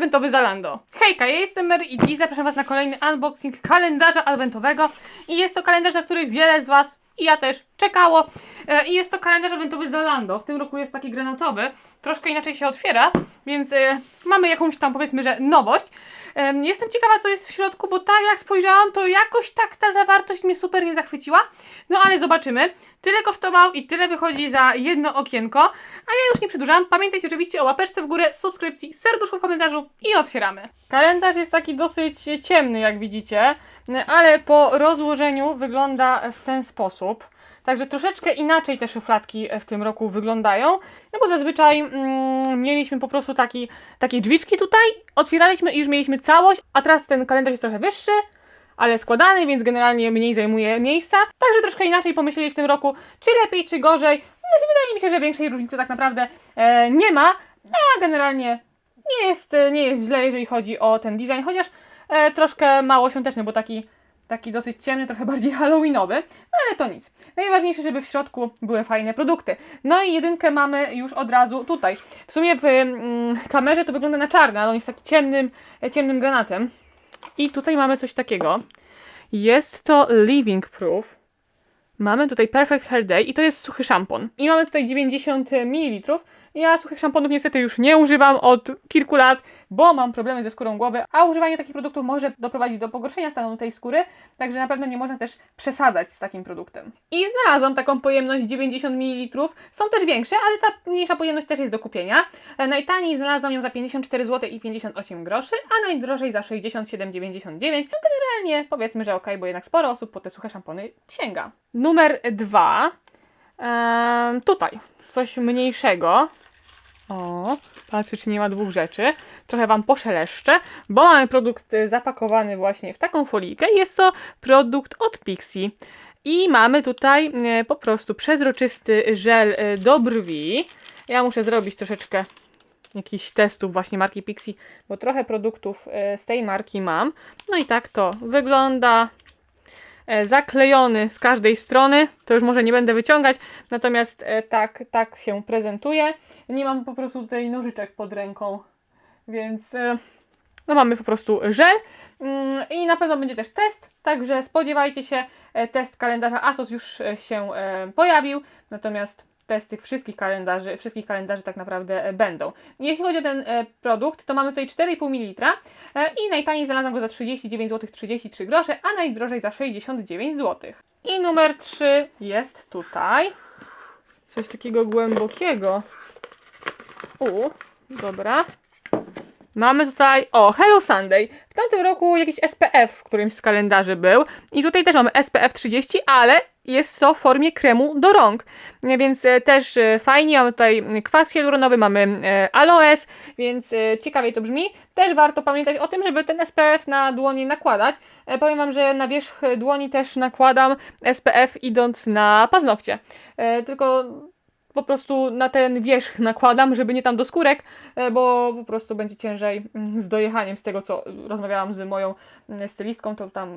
adwentowy Zalando. Hejka, ja jestem Mary i dziś zapraszam Was na kolejny unboxing kalendarza adwentowego. I jest to kalendarz, na który wiele z Was, i ja też, czekało. E, I jest to kalendarz adwentowy Zalando. W tym roku jest taki granatowy. Troszkę inaczej się otwiera, więc e, mamy jakąś tam powiedzmy, że nowość. Jestem ciekawa, co jest w środku, bo tak jak spojrzałam, to jakoś tak ta zawartość mnie super nie zachwyciła. No ale zobaczymy. Tyle kosztował i tyle wychodzi za jedno okienko. A ja już nie przedłużam. Pamiętajcie oczywiście o łapeczce w górę, subskrypcji, serduszku w komentarzu i otwieramy. Kalendarz jest taki dosyć ciemny, jak widzicie, ale po rozłożeniu wygląda w ten sposób. Także troszeczkę inaczej te szufladki w tym roku wyglądają, no bo zazwyczaj mm, mieliśmy po prostu taki, takie drzwiczki tutaj, otwieraliśmy i już mieliśmy całość, a teraz ten kalendarz jest trochę wyższy, ale składany, więc generalnie mniej zajmuje miejsca. Także troszkę inaczej pomyśleli w tym roku, czy lepiej, czy gorzej. No wydaje mi się, że większej różnicy tak naprawdę e, nie ma, a generalnie nie jest, nie jest źle, jeżeli chodzi o ten design, chociaż e, troszkę mało świąteczny, bo taki, taki dosyć ciemny, trochę bardziej halloweenowy, no ale to nic. Najważniejsze, żeby w środku były fajne produkty. No i jedynkę mamy już od razu tutaj. W sumie w mm, kamerze to wygląda na czarny, ale on jest taki ciemnym, ciemnym granatem. I tutaj mamy coś takiego. Jest to Living Proof. Mamy tutaj Perfect Hair Day i to jest suchy szampon. I mamy tutaj 90 ml. Ja suchych szamponów niestety już nie używam od kilku lat, bo mam problemy ze skórą głowy, a używanie takich produktów może doprowadzić do pogorszenia stanu tej skóry, także na pewno nie można też przesadzać z takim produktem. I znalazłam taką pojemność 90 ml. Są też większe, ale ta mniejsza pojemność też jest do kupienia. E, Najtaniej znalazłam ją za 54 zł i 58 groszy, a najdrożej za 67,99. No generalnie powiedzmy, że ok, bo jednak sporo osób po te suche szampony sięga. Numer dwa. Em, tutaj coś mniejszego. O, patrzę, czy nie ma dwóch rzeczy. Trochę Wam poszeleszczę, bo mamy produkt zapakowany właśnie w taką folijkę. Jest to produkt od Pixie. I mamy tutaj y, po prostu przezroczysty żel y, do brwi. Ja muszę zrobić troszeczkę jakichś testów właśnie marki Pixie, bo trochę produktów y, z tej marki mam. No i tak to wygląda e, zaklejony z każdej strony. To już może nie będę wyciągać, natomiast e, tak, tak się prezentuje. Nie mam po prostu tutaj nożyczek pod ręką, więc e, no mamy po prostu żel Mm, i na pewno będzie też test, także spodziewajcie się, e, test kalendarza ASOS już e, się e, pojawił, natomiast test tych wszystkich kalendarzy, wszystkich kalendarzy tak naprawdę e, będą. Jeśli chodzi o ten e, produkt, to mamy tutaj 4,5 ml e, i najtaniej znalazłam go za 39 zł 33 grosze, a najdrożej za 69 zł. I numer 3 jest tutaj. Coś takiego głębokiego. U, dobra. Mamy tutaj, o, Hello Sunday. W tamtym roku jakiś SPF w którymś z kalendarzy był. I tutaj też mamy SPF 30, ale jest to w formie kremu do rąk. Więc e, też e, fajnie, mamy tutaj kwas hialuronowy, mamy e, aloes, więc e, ciekawie to brzmi. Też warto pamiętać o tym, żeby ten SPF na dłonie nakładać. Powiem Wam, że na wierzch dłoni też nakładam SPF idąc na paznokcie. Tylko po prostu na ten wierzch nakładam, żeby nie tam do skórek, e, bo po prostu będzie ciężej mm, z dojechaniem z tego, co rozmawiałam z moją mm, stylistką, to tam...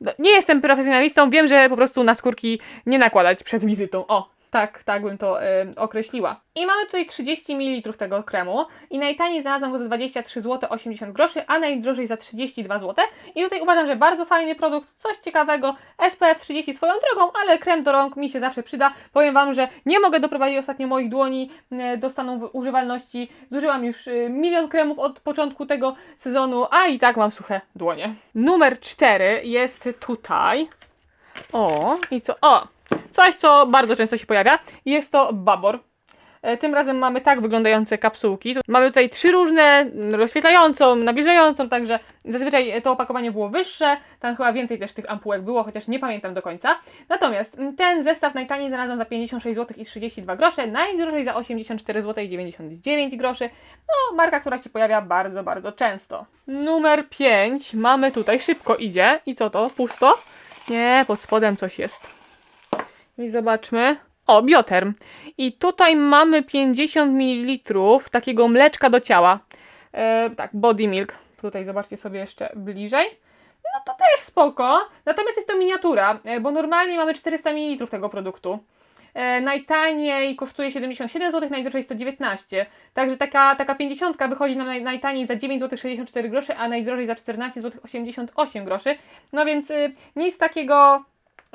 No, Nie jestem profesjonalistą, wiem, że po prostu na skórki nie nakładać przed wizytą. O, tak, tak bym to e, określiła. I mamy tutaj 30 ml tego kremu i najtaniej znalazłam go za 23 zł 80 groszy, a najdrożej za 32 zł. I tutaj uważam, że bardzo fajny produkt, coś ciekawego. SPF 30 swoją drogą, ale krem do rąk mi się zawsze przyda. Powiem Wam, że nie mogę doprowadzić ostatnio moich dłoni e, do stanu używalności. Zużyłam już e, milion kremów od początku tego sezonu, a i tak mam suche dłonie. Numer 4 jest tutaj. O, i co? O, coś, co bardzo często się pojawia. Jest to babor. E, Tym razem mamy tak wyglądające kapsułki. Mamy tutaj trzy różne, mm, rozświetlającą, nawilżającą, także zazwyczaj to opakowanie było wyższe. Tam chyba więcej też tych ampułek było, chociaż nie pamiętam do końca. Natomiast mm, ten zestaw najtaniej znalazłam za 56 zł i 32 grosze, najdrożej za 84 zł i 99 groszy. No, marka, która się pojawia bardzo, bardzo często. Numer 5 mamy tutaj, szybko idzie. I co to? Pusto? Nie, pod spodem coś jest. I zobaczmy. O, bioterm. I tutaj mamy 50 ml takiego mleczka do ciała. E, tak, body milk. Tutaj zobaczcie sobie jeszcze bliżej. No to też spoko. Natomiast jest to miniatura, e, bo normalnie mamy 400 ml tego produktu. E, najtaniej kosztuje 77 zł, najdrożej 119. Także taka, taka 50 wychodzi nam naj, najtaniej za 9 zł 64 groszy, a najdrożej za 14 zł 88 groszy. No więc y, nic takiego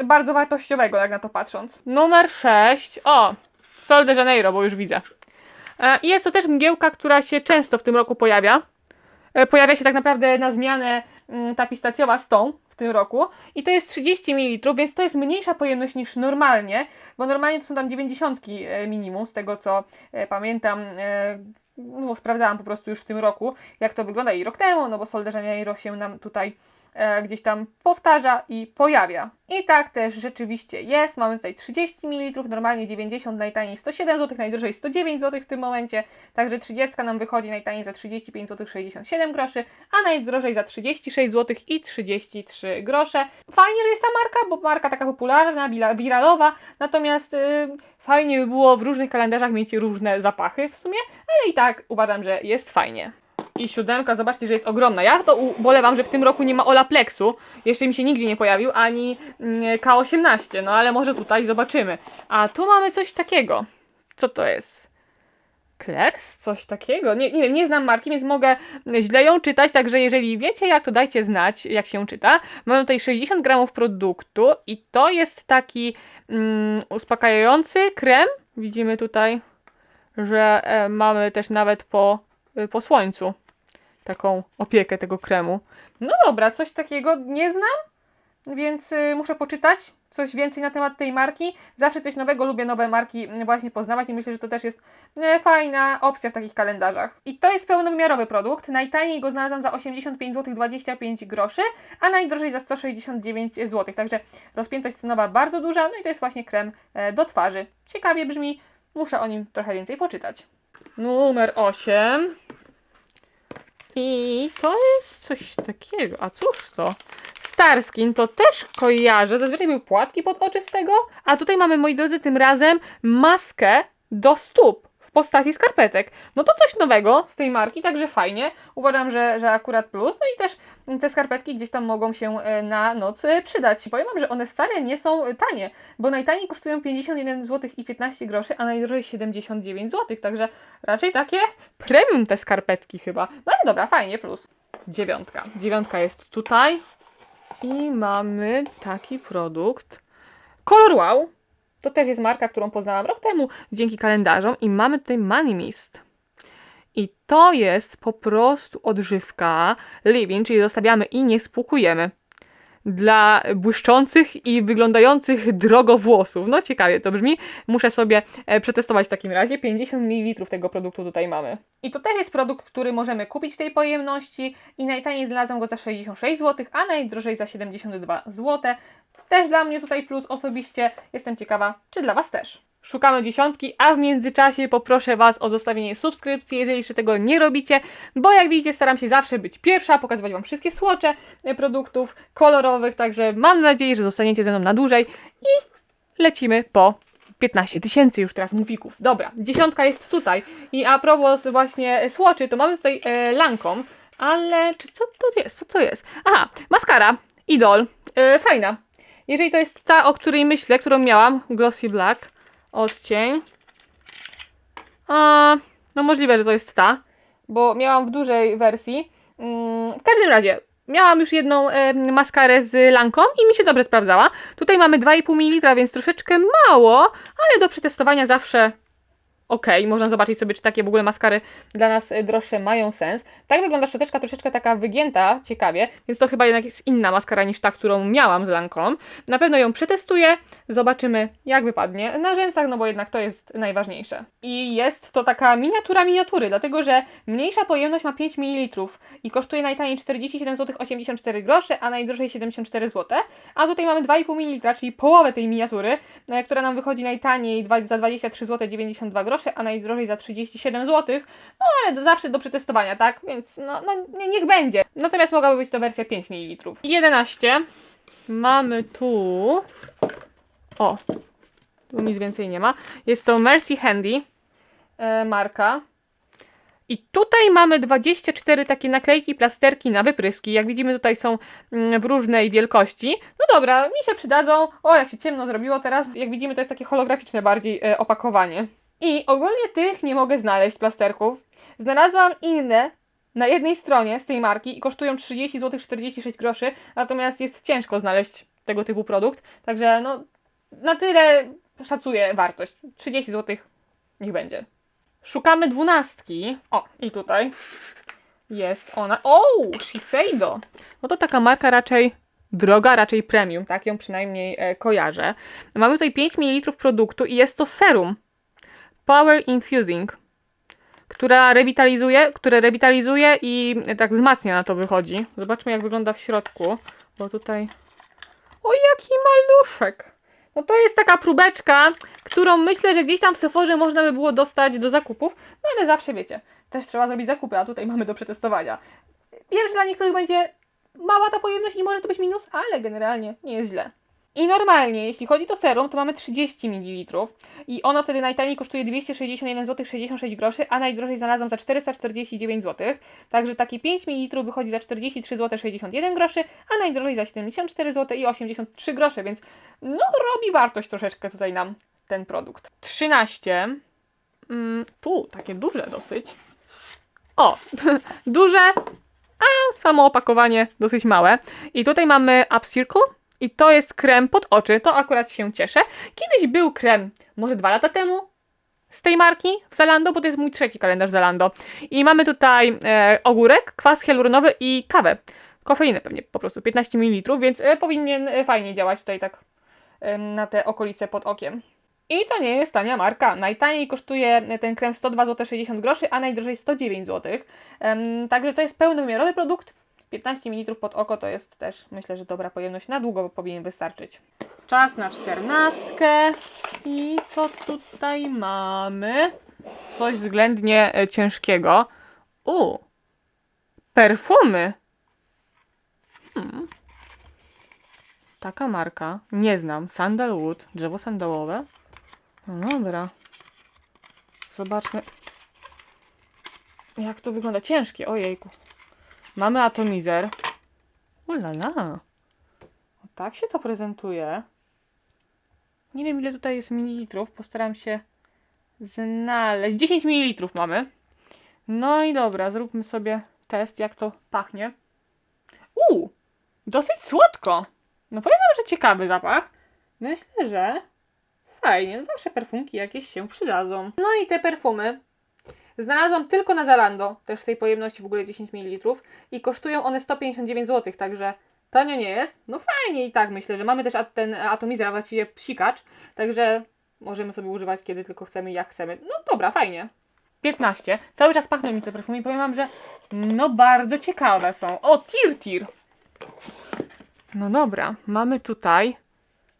bardzo wartościowego, jak na to patrząc. Numer 6. O! Sol de Janeiro, bo już widzę. E, I jest to też mgiełka, która się często w tym roku pojawia. E, Pojawia się tak naprawdę na zmianę mm, ta pistacjowa z tą w tym roku. I to jest 30 ml, więc to jest mniejsza pojemność niż normalnie, bo normalnie to są tam 90 e, minimum, z tego co pamiętam. No, sprawdzałam po prostu już w tym roku, jak to wygląda i rok temu, no bo Sol de Janeiro się nam tutaj gdzieś tam powtarza i pojawia. I tak też rzeczywiście jest. Mamy tutaj 30 ml, normalnie 90, najtaniej 107 zł, najdrożej 109 zł w tym momencie. Także 30 nam wychodzi najtaniej za 35 zł 67 groszy, a najdrożej za 36 zł i 33 grosze. Fajnie, że jest ta marka, bo marka taka popularna, wiralowa, natomiast y, fajnie by było w różnych kalendarzach mieć różne zapachy w sumie, ale i tak uważam, że jest fajnie. I siódemka, zobaczcie, że jest ogromna. Ja to ubolewam, że w tym roku nie ma Olaplexu. Jeszcze mi się nigdzie nie pojawił, ani mm, K18, no ale może tutaj zobaczymy. A tu mamy coś takiego. Co to jest? Klers? Coś takiego? Nie, nie wiem, nie znam marki, więc mogę źle ją czytać, także jeżeli wiecie jak, to dajcie znać, jak się czyta. Mamy tutaj 60 gramów produktu i to jest taki mm, uspokajający krem. Widzimy tutaj, że e, mamy też nawet po, e, po słońcu taką opiekę tego kremu. No dobra, coś takiego nie znam, więc y, muszę poczytać coś więcej na temat tej marki. Zawsze coś nowego, lubię nowe marki mm, właśnie poznawać i myślę, że to też jest e, fajna opcja w takich kalendarzach. I to jest pełnowymiarowy produkt. Najtaniej go znalazłam za 85 zł 25 groszy, a najdrożej za 169 zł. Także rozpiętość cenowa bardzo duża. No i to jest właśnie krem e, do twarzy. Ciekawie brzmi, muszę o nim trochę więcej poczytać. Numer 8. I to jest coś takiego. A cóż to? Starskin to też kojarzę. Zazwyczaj były płatki pod oczy z tego. A tutaj mamy, moi drodzy, tym razem maskę do stóp postaci skarpetek. No to coś nowego z tej marki, także fajnie. Uważam, że, że akurat plus. No i też te skarpetki gdzieś tam mogą się e, na noc przydać. Powiem wam, że one wcale nie są e, tanie, bo najtaniej kosztują 51 zł i 15 groszy, a najdrożej 79 zł. Także raczej takie premium te skarpetki chyba. No ale dobra, fajnie, plus. Dziewiątka. Dziewiątka jest tutaj. I mamy taki produkt. Color Wow. To też jest marka, którą poznałam rok temu dzięki kalendarzom. I mamy tutaj Money Mist. I to jest po prostu odżywka living, czyli zostawiamy i nie spłukujemy. Dla błyszczących i wyglądających drogo włosów. No ciekawie to brzmi. Muszę sobie e, przetestować w takim razie. 50 ml tego produktu tutaj mamy. I to też jest produkt, który możemy kupić w tej pojemności i najtaniej znalazłam go za 66 zł, a najdrożej za 72 zł. Też dla mnie tutaj plus osobiście. Jestem ciekawa, czy dla Was też. Szukamy dziesiątki, a w międzyczasie poproszę Was o zostawienie subskrypcji, jeżeli jeszcze tego nie robicie, bo jak widzicie staram się zawsze być pierwsza, pokazywać Wam wszystkie słocze produktów kolorowych, także mam nadzieję, że zostaniecie ze mną na dłużej i lecimy po 15 tysięcy już teraz mufików. Dobra, dziesiątka jest tutaj i a propos właśnie słoczy, to mamy tutaj e, ale czy co to jest? Co to jest? Aha, maskara, Idol, e, fajna. Jeżeli to jest ta, o której myślę, którą miałam, Glossy Black, odcień. A, no możliwe, że to jest ta, bo miałam w dużej wersji. Mm, w każdym razie, miałam już jedną e, maskarę z Lanką i mi się dobrze sprawdzała. Tutaj mamy 2,5 ml, więc troszeczkę mało, ale do przetestowania zawsze ok. Można zobaczyć sobie, czy takie w ogóle maskary dla nas e, droższe mają sens. Tak wygląda szczoteczka, troszeczkę taka wygięta, ciekawie, więc to chyba jednak jest inna maskara niż ta, którą miałam z Lanką. Na pewno ją przetestuję, zobaczymy jak wypadnie na rzęsach, no bo jednak to jest najważniejsze. I jest to taka miniatura miniatury, dlatego że mniejsza pojemność ma 5 ml i kosztuje najtaniej 47 zł 84 grosze, a najdrożej 74 zł. A tutaj mamy 2,5 ml, czyli połowę tej miniatury, e, która nam wychodzi najtaniej za 23 zł 92 grosze, a najdrożej za 37 zł. No ale zawsze do przetestowania, tak? Więc no, no nie- niech będzie. Natomiast mogłaby być to wersja 5 ml. 11. Mamy tu. O, tu nic więcej nie ma. Jest to Mercy Handy e, marka. I tutaj mamy 24 takie naklejki, plasterki na wypryski. Jak widzimy, tutaj są mm, w różnej wielkości. No dobra, mi się przydadzą. O, jak się ciemno zrobiło teraz. Jak widzimy, to jest takie holograficzne bardziej e, opakowanie. I ogólnie tych nie mogę znaleźć plasterków. Znalazłam inne na jednej stronie z tej marki i kosztują 30 zł 46 groszy, natomiast jest ciężko znaleźć tego typu produkt. Także no, na tyle szacuję wartość. 30 zł niech będzie. Szukamy dwunastki. O, i tutaj jest ona. O, Shiseido. No to taka marka raczej droga, raczej premium, tak ją przynajmniej e, kojarzę. Mamy tutaj 5 ml produktu i jest to serum Power Infusing, która rewitalizuje, które rewitalizuje i tak wzmacnia na to wychodzi. Zobaczmy jak wygląda w środku, bo tutaj... O, jaki maluszek! No to jest taka próbeczka, którą myślę, że gdzieś tam w Sephorze można by było dostać do zakupów, no ale zawsze wiecie, też trzeba zrobić zakupy, a tutaj mamy do przetestowania. Wiem, że dla niektórych będzie mała ta pojemność i może to być minus, ale generalnie nie jest źle. I normalnie, jeśli chodzi o serum, to mamy 30 ml i ono wtedy najtaniej kosztuje 261 zł 66 groszy, a najdrożej znalazłam za 449 zł. Także takie 5 ml wychodzi za 43 zł 61 groszy, a najdrożej za 74 zł i 83 grosze, więc no robi wartość troszeczkę tutaj nam ten produkt. 13. Mm, tu takie duże dosyć. O, duże, a samo opakowanie dosyć małe. I tutaj mamy Upcircle i to jest krem pod oczy. To akurat się cieszę. Kiedyś był krem, może dwa lata temu, z tej marki w Zalando, bo to jest mój trzeci kalendarz Zalando. I mamy tutaj e, ogórek, kwas hialuronowy i kawę. Kofeinę pewnie po prostu, 15 ml, więc e, powinien e, fajnie działać tutaj tak e, na te okolice pod okiem. I to nie jest tania marka. Najtaniej kosztuje ten krem 102 zł 60 groszy, a najdrożej 109 zł. Także to jest pełnowymiarowy produkt. 15 ml pod oko to jest też, myślę, że dobra pojemność. Na długo powinien wystarczyć. Czas na czternastkę. I co tutaj mamy? Coś względnie e, ciężkiego. U, perfumy. Hmm. Taka marka. Nie znam. Sandalwood, drzewo sandałowe. No dobra. Zobaczmy. Jak to wygląda? Ciężkie, ojejku. Mamy atomizer. Ulala. Tak się to prezentuje. Nie wiem ile tutaj jest mililitrów. Postaram się znaleźć. 10 mililitrów mamy. No i dobra, zróbmy sobie test, jak to pachnie. Uuu, dosyć słodko. No powiem wam, że ciekawy zapach. Myślę, że fajnie. Zawsze perfumki jakieś się przydadzą. No i te perfumy znalazłam tylko na Zalando, też w tej pojemności w ogóle 10 ml i kosztują one 159 zł, także tanio nie jest. No fajnie i tak myślę, że mamy też ten atomizer, a właściwie psikacz, także możemy sobie używać kiedy tylko chcemy jak chcemy. No dobra, fajnie. 15. Cały czas pachną mi te perfumy i powiem wam, że no bardzo ciekawe są. O, Tir Tir. No dobra, mamy tutaj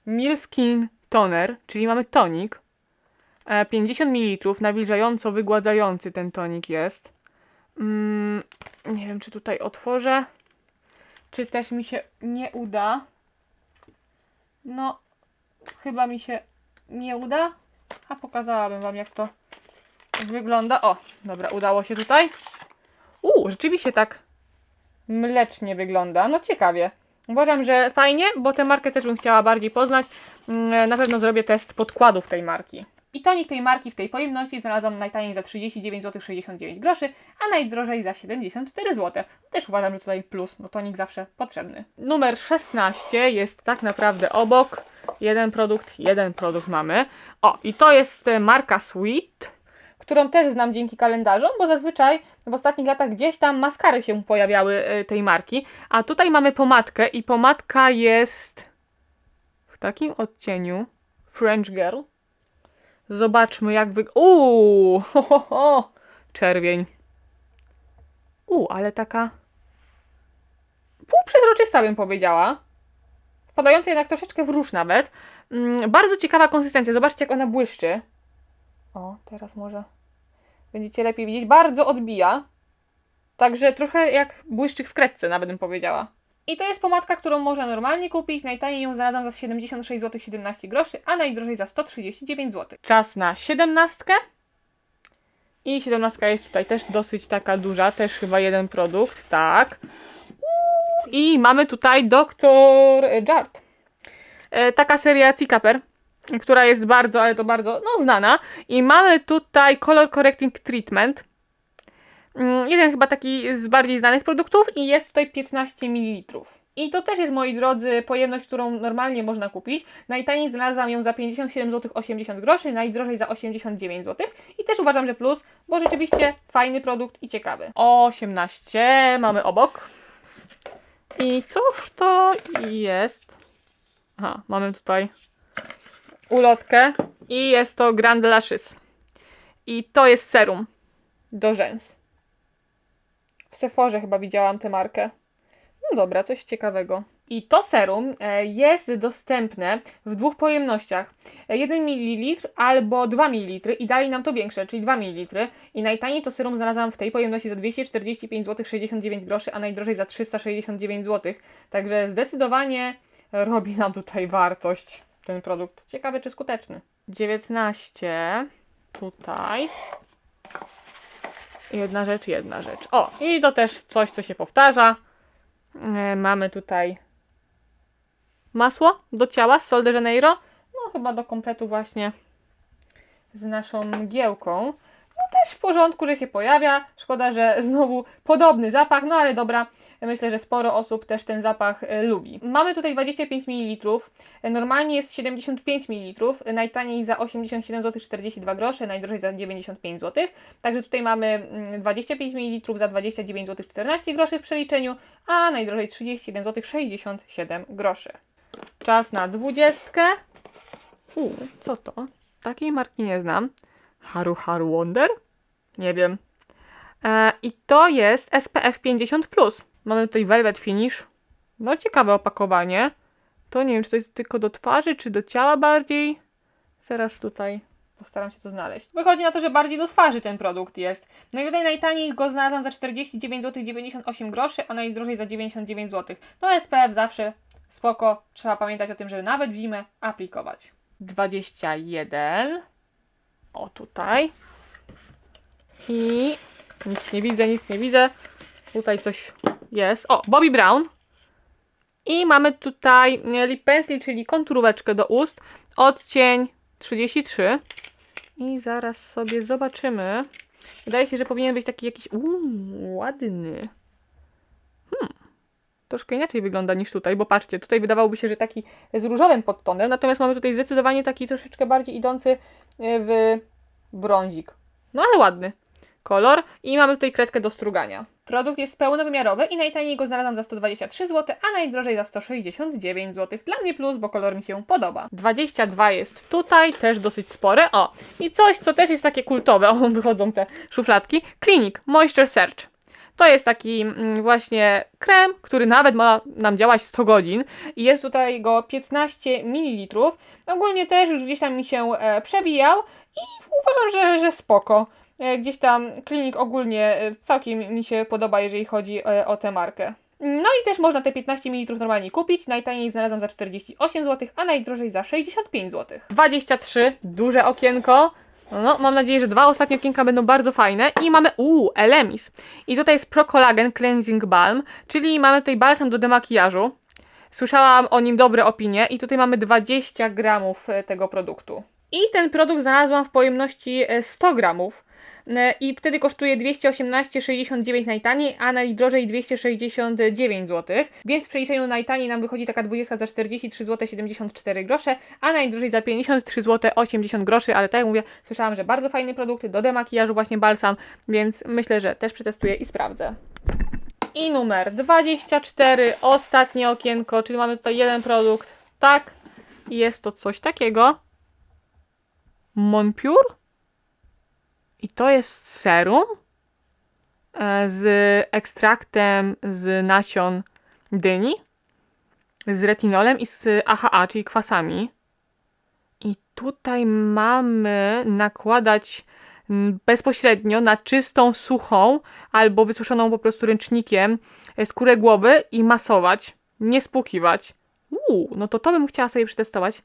Milk Skin Toner, czyli mamy tonik. E, 50 ml, nawilżająco wygładzający ten tonik jest. Mm, nie wiem, czy tutaj otworzę, czy też mi się nie uda. No, chyba mi się nie uda, a pokazałabym Wam, jak to wygląda. O, dobra, udało się tutaj. U, rzeczywiście tak mlecznie wygląda. No ciekawie. Uważam, że fajnie, bo tę markę też bym chciała bardziej poznać. Mm, Na pewno zrobię test podkładów tej marki. I tonik tej marki w tej pojemności znalazłam najtaniej za 39 zł 69 groszy, a najdrożej za 74 zł. Też uważam, że tutaj plus, bo tonik zawsze potrzebny. Numer 16 jest tak naprawdę obok. Jeden produkt, jeden produkt mamy. O, i to jest e, marka Sweet, którą też znam dzięki kalendarzom, bo zazwyczaj w ostatnich latach gdzieś tam maskary się pojawiały e, tej marki. A tutaj mamy pomadkę i pomadka jest w takim odcieniu French Girl. Zobaczmy jak wy... Uuu, ho, ho, ho. czerwień. Uuu, ale taka półprzezroczysta bym powiedziała. Wpadająca jednak troszeczkę w róż nawet. Mm, bardzo ciekawa konsystencja. Zobaczcie jak ona błyszczy. O, teraz może będziecie lepiej widzieć. Bardzo odbija. Także trochę jak błyszczyk w kredce nawet bym powiedziała. I to jest pomadka, którą można normalnie kupić. Najtaniej ją znalazłam za 76 zł 17 groszy, a najdrożej za 139 zł. Czas na 17. I 17 jest tutaj też dosyć taka duża, też chyba jeden produkt, tak. I mamy tutaj Dr. Jart. E, taka seria Cicaper, która jest bardzo, ale to bardzo, no znana. I mamy tutaj Color Correcting Treatment. Mm, Jeden chyba taki z bardziej znanych produktów i jest tutaj 15 ml. I to też jest, moi drodzy, pojemność, którą normalnie można kupić. Najtaniej znalazłam ją za 57 zł 80 groszy, najdrożej za 89 zł. I też uważam, że plus, bo rzeczywiście fajny produkt i ciekawy. 18 mamy obok. I cóż to jest? Aha, mamy tutaj ulotkę i jest to Grand Lashes. I to jest serum do rzęs. W Sephorze chyba widziałam tę markę. No dobra, coś ciekawego. I to serum e, jest dostępne w dwóch pojemnościach. E, 1 ml albo 2 ml i dali nam to większe, czyli 2 ml. I najtaniej to serum znalazłam w tej pojemności za 245 zł 69 groszy, a najdrożej za 369 zł. Także zdecydowanie robi nam tutaj wartość ten produkt. Ciekawe czy skuteczny. 19 tutaj. Jedna rzecz, jedna rzecz. O, i to też coś, co się powtarza. E, mamy tutaj masło do ciała z Sol de Janeiro. No chyba do kompletu właśnie z naszą mgiełką. No też w porządku, że się pojawia. Szkoda, że znowu podobny zapach, no ale dobra. Myślę, że sporo osób też ten zapach e, lubi. Mamy tutaj 25 ml. E, Normalnie jest 75 ml. e, Najtaniej za 87 zł 42 grosze, najdrożej za 95 zł. Także tutaj mamy mm, 25 ml za 29 zł 14 groszy w przeliczeniu, a najdrożej 31 zł 67 groszy. Czas na dwudziestkę. U, co to? Takiej marki nie znam. Haru Haru Wonder? Nie wiem. E, I to jest SPF 50. Mamy tutaj Velvet Finish. No, ciekawe opakowanie. To nie wiem, czy to jest tylko do twarzy, czy do ciała bardziej. Zaraz tutaj postaram się to znaleźć. Wychodzi na to, że bardziej do twarzy ten produkt jest. No i tutaj najtaniej go znalazłam za 49 zł 98 groszy, a najdrożej za 99 zł. No SPF zawsze spoko. Trzeba pamiętać o tym, żeby nawet w zimę aplikować. 21. O, tutaj. I nic nie widzę, nic nie widzę. Tutaj coś jest. O, Bobby Brown. I mamy tutaj lip pencil, czyli konturóweczkę do ust. Odcień 33. I zaraz sobie zobaczymy. Wydaje się, że powinien być taki jakiś uuu, ładny. Troszkę inaczej wygląda niż tutaj, bo patrzcie, tutaj wydawałoby się, że taki z różowym podtonem, natomiast mamy tutaj zdecydowanie taki troszeczkę bardziej idący e, w brązik. No ale ładny kolor i mamy tutaj kredkę do strugania. Produkt jest pełnowymiarowy i najtaniej go znalazłam za 123 zł, a najdrożej za 169 zł. Dla mnie plus, bo kolor mi się podoba. 22 jest tutaj, też dosyć spore. O, i coś, co też jest takie kultowe, o, wychodzą te szufladki. Clinic Moisture Search. To jest taki mm, właśnie krem, który nawet ma nam działać 100 godzin i jest tutaj go 15 ml. Ogólnie też już gdzieś tam mi się e, przebijał i uważam, że, że spoko. E, Gdzieś tam klinik ogólnie e, całkiem mi się podoba, jeżeli chodzi o tę markę. No i też można te 15 ml normalnie kupić. Najtaniej znalazłam za 48 zł, a najdrożej za 65 zł. 23, duże okienko. No, mam nadzieję, że dwa ostatnie okienka będą bardzo fajne. I mamy, uuu, Elemis. I tutaj jest Pro Collagen Cleansing Balm, czyli mamy tutaj balsam do demakijażu. Słyszałam o nim dobre opinie i tutaj mamy 20 gramów e, tego produktu. I ten produkt znalazłam w pojemności e, 100 gramów. E, I wtedy kosztuje 218,69 najtaniej, a najdrożej 269 zł. Więc w przeliczeniu najtaniej nam wychodzi taka 20 za 43 zł 74 grosze, a najdrożej za 53 zł 80 groszy, ale tak jak mówię, słyszałam, że bardzo fajny produkt do demakijażu właśnie balsam, więc myślę, że też przetestuję i sprawdzę. I numer 24, ostatnie okienko, czyli mamy tutaj jeden produkt. Tak, jest to coś takiego. Monpure? I to jest serum e, z ekstraktem z nasion dyni, z retinolem i z AHA, czyli kwasami. I tutaj mamy nakładać bezpośrednio na czystą, suchą albo wysuszoną po prostu ręcznikiem e, skórę głowy i masować, nie spłukiwać. Uuu, no to to bym chciała sobie przetestować.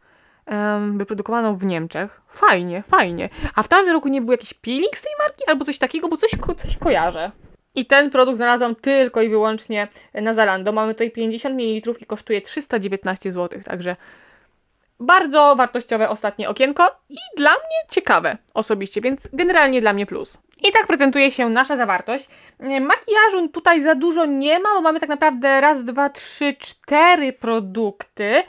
Wyprodukowaną w Niemczech. Fajnie, fajnie. A w tamtym roku nie był jakiś peeling z tej marki albo coś takiego, bo coś, coś kojarzę. I ten produkt znalazłam tylko i wyłącznie na Zalando. Mamy tutaj 50 ml i kosztuje 319 zł, także bardzo wartościowe ostatnie okienko i dla mnie ciekawe osobiście, więc generalnie dla mnie plus. I tak prezentuje się nasza zawartość. E, Makijażu tutaj za dużo nie ma, bo mamy tak naprawdę raz, dwa, trzy, cztery produkty.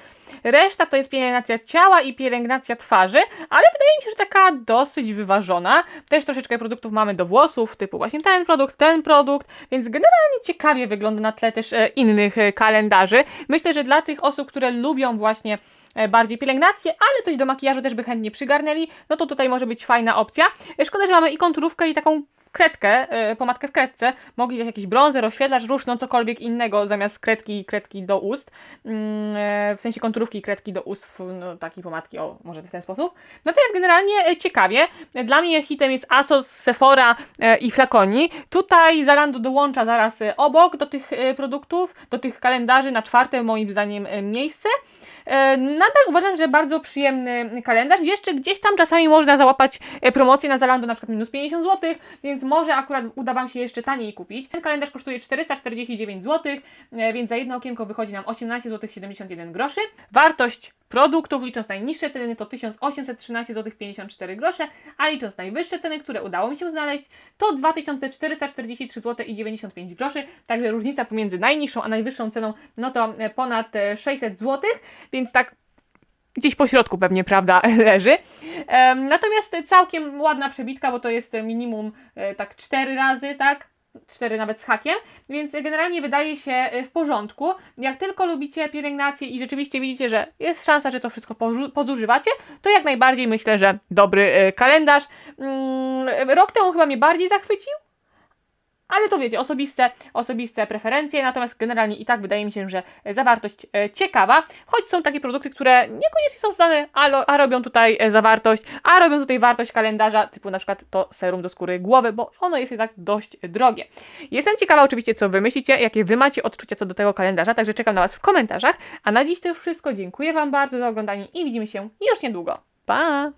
Reszta to jest pielęgnacja ciała i pielęgnacja twarzy, ale wydaje mi się, że taka dosyć wyważona. Też troszeczkę produktów mamy do włosów, typu właśnie ten produkt, ten produkt, więc generalnie ciekawie wygląda na tle też e, innych e, kalendarzy. Myślę, że dla tych osób, które lubią właśnie bardziej pielęgnację, ale coś do makijażu też by chętnie przygarnęli, no to tutaj może być fajna opcja. E, Szkoda, że mamy i konturówkę i taką kredkę, e, pomadkę w kredce. Mogli dać jakiś bronzer, oświetlacz, róż, no cokolwiek innego zamiast kredki i kredki do ust. Mm, e, w sensie konturówki i kredki do ust, no takiej pomadki, o może w ten sposób. Natomiast generalnie e, ciekawie. Dla mnie hitem jest Asos, Sephora e, i Flaconi. Tutaj Zalando dołącza zaraz e, obok do tych e, produktów, do tych kalendarzy na czwarte moim zdaniem e, miejsce. E, Nadal uważam, że bardzo przyjemny kalendarz. Jeszcze gdzieś tam czasami można załapać e, promocję na Zalando na przykład minus 50 zł, więc może akurat uda Wam się jeszcze taniej kupić. Ten kalendarz kosztuje 449 zł, e, więc za jedno okienko wychodzi nam 18 zł 71 groszy. Wartość produktów licząc najniższe ceny to 1813 zł 54 grosze, a licząc najwyższe ceny, które udało mi się znaleźć, to 2443 zł i 95 groszy. Także różnica pomiędzy najniższą a najwyższą ceną no to e, ponad e, 600 zł, więc tak gdzieś po środku pewnie, prawda, leży. Natomiast całkiem ładna przebitka, bo to jest minimum e, tak 4 razy, tak? 4 nawet z hakiem, więc generalnie wydaje się e, w porządku. Jak tylko lubicie pielęgnację i rzeczywiście widzicie, że jest szansa, że to wszystko pozużywacie, to jak najbardziej myślę, że dobry e, kalendarz. Mm, Rok temu chyba mnie bardziej zachwycił, ale to wiecie, osobiste, osobiste preferencje, natomiast generalnie i tak wydaje mi się, że zawartość e, ciekawa, choć są takie produkty, które niekoniecznie są znane, a, robią tutaj e, zawartość, a robią tutaj wartość kalendarza, typu na przykład to serum do skóry głowy, bo ono jest jednak dość drogie. Jestem ciekawa oczywiście, co Wy myślicie, jakie Wy macie odczucia co do tego kalendarza, także czekam na Was w komentarzach, a na dziś to już wszystko, dziękuję Wam bardzo za oglądanie i widzimy się już niedługo. Pa!